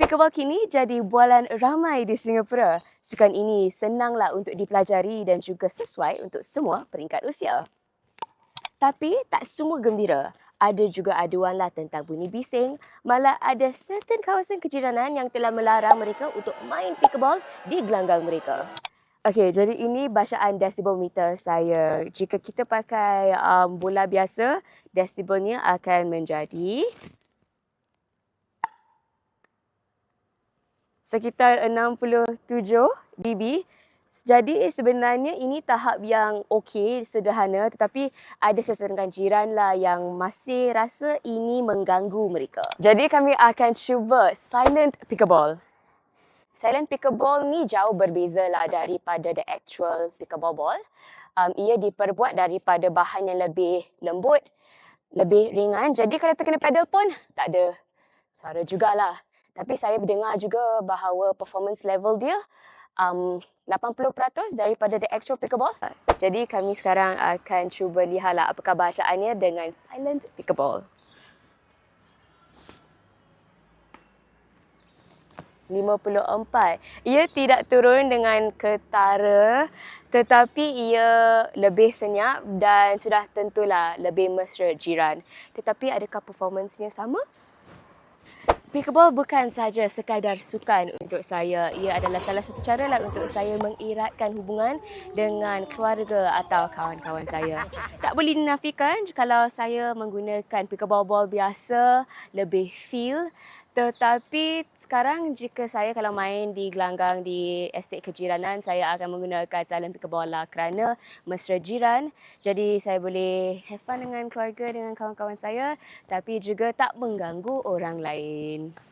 Pickleball kini jadi bualan ramai di Singapura. Sukan ini senanglah untuk dipelajari dan juga sesuai untuk semua peringkat usia. Tapi tak semua gembira. Ada juga aduanlah tentang bunyi bising. Malah ada certain kawasan kejiranan yang telah melarang mereka untuk main pickleball di gelanggang mereka. Okey, jadi ini bacaan desibel meter saya. Jika kita pakai um, bola biasa, desibelnya akan menjadi sekitar 67 dB. Jadi sebenarnya ini tahap yang okey, sederhana tetapi ada sesetengah jiran lah yang masih rasa ini mengganggu mereka. Jadi kami akan cuba silent pickleball. Silent pickleball ni jauh berbeza lah daripada the actual pickleball ball. Um, ia diperbuat daripada bahan yang lebih lembut, lebih ringan. Jadi kalau terkena pedal pun tak ada suara jugalah. Tapi saya mendengar juga bahawa performance level dia um, 80% daripada the actual pickleball. Jadi kami sekarang akan cuba lihatlah apakah bacaannya dengan silent pickleball. 54. Ia tidak turun dengan ketara tetapi ia lebih senyap dan sudah tentulah lebih mesra jiran. Tetapi adakah performancenya sama? Pickleball bukan saja sekadar sukan untuk saya. Ia adalah salah satu cara lah untuk saya mengeratkan hubungan dengan keluarga atau kawan-kawan saya. Tak boleh dinafikan kalau saya menggunakan pickleball ball biasa lebih feel tetapi sekarang jika saya kalau main di gelanggang di estate kejiranan, saya akan menggunakan silent pickleball lah kerana mesra jiran. Jadi saya boleh have fun dengan keluarga, dengan kawan-kawan saya tapi juga tak mengganggu orang lain.